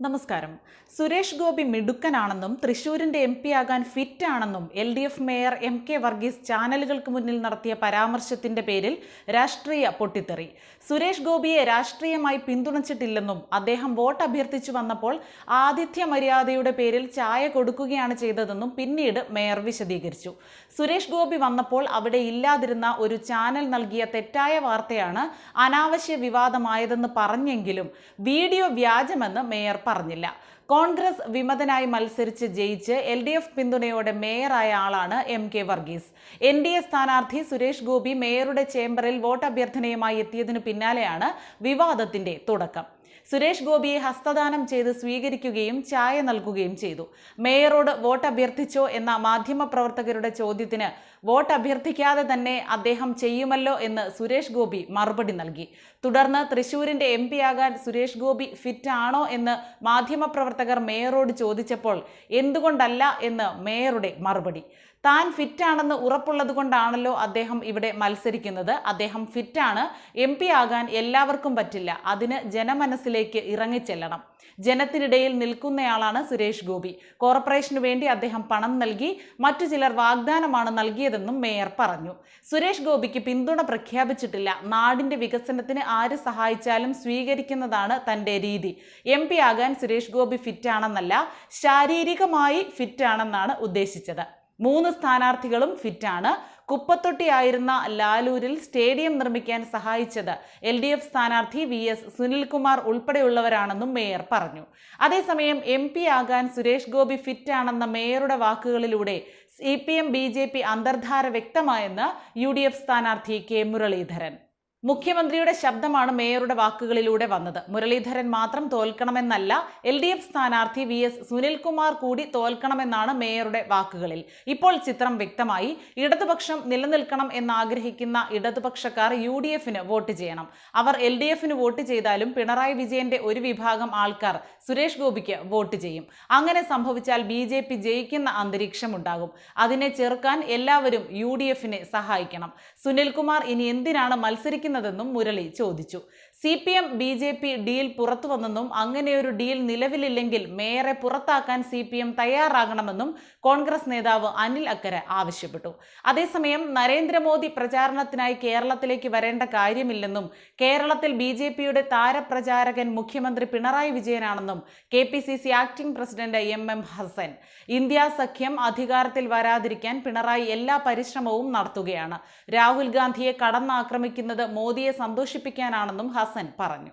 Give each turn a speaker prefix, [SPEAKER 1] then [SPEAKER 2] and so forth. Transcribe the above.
[SPEAKER 1] നമസ്കാരം. സുരേഷ് ഗോപി മിടുക്കനാണെന്നും തൃശൂരിന്റെ എം പി ആകാൻ ഫിറ്റ് ആണെന്നും L D F mayor M K Varghese ചാനലുകൾക്ക് മുന്നിൽ നടത്തിയ പരാമർശത്തിന്റെ പേരിൽ രാഷ്ട്രീയ പൊട്ടിത്തെറി. സുരേഷ് ഗോപിയെ രാഷ്ട്രീയമായി പിന്തുണച്ചിട്ടില്ലെന്നും അദ്ദേഹം വോട്ട് അഭ്യർത്ഥിച്ചു വന്നപ്പോൾ ആതിഥ്യ മര്യാദയുടെ പേരിൽ ചായ കൊടുക്കുകയാണ് ചെയ്തതെന്നും പിന്നീട് മേയർ വിശദീകരിച്ചു. സുരേഷ് ഗോപി വന്നപ്പോൾ അവിടെ ഇല്ലാതിരുന്ന ഒരു ചാനൽ നൽകിയ തെറ്റായ വാർത്തയാണ് അനാവശ്യ വിവാദമായതെന്ന് പറഞ്ഞെങ്കിലും വീഡിയോ വ്യാജമെന്ന് മേയർ പറഞ്ഞില്ല. കോൺഗ്രസ് വിമതനായി മത്സരിച്ച് ജയിച്ച് എൽ ഡി എഫ് പിന്തുണയോടെ മേയറായ ആളാണ് M K Varghese. N D A സ്ഥാനാർത്ഥി സുരേഷ് ഗോപി മേയറുടെ ചേംബറിൽ വോട്ട് അഭ്യർത്ഥനയുമായി എത്തിയതിനു പിന്നാലെയാണ് വിവാദത്തിന്റെ തുടക്കം. സുരേഷ് ഗോപിയെ ഹസ്തദാനം ചെയ്ത് സ്വീകരിക്കുകയും ചായ നൽകുകയും ചെയ്തു. മേയറോട് വോട്ട് അഭ്യർത്ഥിച്ചോ എന്ന മാധ്യമപ്രവർത്തകരുടെ ചോദ്യത്തിന് വോട്ട് അഭ്യർത്ഥിക്കാതെ തന്നെ അദ്ദേഹം ചെയ്യുമല്ലോ എന്ന് സുരേഷ് ഗോപി മറുപടി നൽകി. തുടർന്ന് തൃശൂരിന്റെ എം ആകാൻ സുരേഷ് ഗോപി ഫിറ്റ് ആണോ എന്ന് മാധ്യമപ്രവർത്തകർ മേയറോട് ചോദിച്ചപ്പോൾ എന്തുകൊണ്ടല്ല എന്ന് മേയറുടെ മറുപടി. താൻ ഫിറ്റാണെന്ന് ഉറപ്പുള്ളത് കൊണ്ടാണല്ലോ അദ്ദേഹം ഇവിടെ മത്സരിക്കുന്നത്. അദ്ദേഹം ഫിറ്റാണ്. എം പി ആകാൻ എല്ലാവർക്കും പറ്റില്ല. അതിന് ജനമനസ്സിലേക്ക് ഇറങ്ങിച്ചെല്ലണം ജനത്തിനിടയിൽ നിൽക്കുന്നയാളാണ് സുരേഷ് ഗോപി. കോർപ്പറേഷനു വേണ്ടി അദ്ദേഹം പണം നൽകി മറ്റു ചിലർ വാഗ്ദാനമാണ് നൽകിയതെന്നും മേയർ പറഞ്ഞു. സുരേഷ് ഗോപിക്ക് പിന്തുണ പ്രഖ്യാപിച്ചിട്ടില്ല. നാടിന്റെ വികസനത്തിന് ആര് സഹായിച്ചാലും സ്വീകരിക്കുന്നതാണ് തന്റെ രീതി. എം ആകാൻ സുരേഷ് ഗോപി ഫിറ്റാണെന്നല്ല ശാരീരികമായി ഫിറ്റാണെന്നാണ് ഉദ്ദേശിച്ചത്. മൂന്ന് സ്ഥാനാർത്ഥികളും ഫിറ്റാണ്. കുപ്പത്തൊട്ടിയായിരുന്ന ലാലൂരിൽ സ്റ്റേഡിയം നിർമ്മിക്കാൻ സഹായിച്ചത് എൽ ഡി എഫ് സ്ഥാനാർത്ഥി വി എസ് സുനിൽകുമാർ ഉൾപ്പെടെയുള്ളവരാണെന്നും മേയർ പറഞ്ഞു. അതേസമയം എം പി ആകാൻ സുരേഷ് ഗോപി ഫിറ്റാണെന്ന മേയറുടെ വാക്കുകളിലൂടെ C P M B J P അന്തർധാര വ്യക്തമായെന്ന് യു ഡി എഫ് സ്ഥാനാർത്ഥി കെ മുരളീധരൻ. മുഖ്യമന്ത്രിയുടെ ശബ്ദമാണ് മേയറുടെ വാക്കുകളിലൂടെ വന്നത്. മുരളീധരൻ മാത്രം തോൽക്കണമെന്നല്ല എൽ ഡി എഫ് സ്ഥാനാർത്ഥി വി എസ് സുനിൽകുമാർ കൂടി തോൽക്കണമെന്നാണ് മേയറുടെ വാക്കുകളിൽ. ഇപ്പോൾ ചിത്രം വ്യക്തമായി ഇടതുപക്ഷം നിലനിൽക്കണം എന്നാഗ്രഹിക്കുന്ന ഇടതുപക്ഷക്കാർ യു ഡി എഫിന് വോട്ട് ചെയ്യണം. അവർ എൽ ഡി എഫിന് വോട്ട് ചെയ്താലും പിണറായി വിജയന്റെ ഒരു വിഭാഗം ആൾക്കാർ സുരേഷ് ഗോപിക്ക് വോട്ട് ചെയ്യും. അങ്ങനെ സംഭവിച്ചാൽ ബി ജെ പി ജയിക്കുന്ന അന്തരീക്ഷമുണ്ടാകും. അതിനെ ചെറുക്കാൻ എല്ലാവരും യു ഡി എഫിനെ സഹായിക്കണം. സുനിൽകുമാർ ഇനി എന്തിനാണ് മത്സരിക്കുന്നതെന്നും മുരളി ചോദിച്ചു C P M B J P deal പുറത്തുവന്നെന്നും അങ്ങനെയൊരു ഡീൽ നിലവിലില്ലെങ്കിൽ മേയറെ പുറത്താക്കാൻ സി പി എം തയ്യാറാകണമെന്നും കോൺഗ്രസ് നേതാവ് അനിൽ അക്കര ആവശ്യപ്പെട്ടു. അതേസമയം നരേന്ദ്രമോദി പ്രചാരണത്തിനായി കേരളത്തിലേക്ക് വരേണ്ട കാര്യമില്ലെന്നും കേരളത്തിൽ ബി ജെ പിയുടെ താരപ്രചാരകൻ മുഖ്യമന്ത്രി Pinarayi വിജയനാണെന്നും K P C C acting president M M Hassan. India സഖ്യം അധികാരത്തിൽ വരാതിരിക്കാൻ പിണറായി എല്ലാ പരിശ്രമവും നടത്തുകയാണ്. രാഹുൽ ഗാന്ധിയെ കടന്നാക്രമിക്കുന്നത് മോദിയെ സന്തോഷിപ്പിക്കാനാണെന്നും ഹസൻ പറഞ്ഞു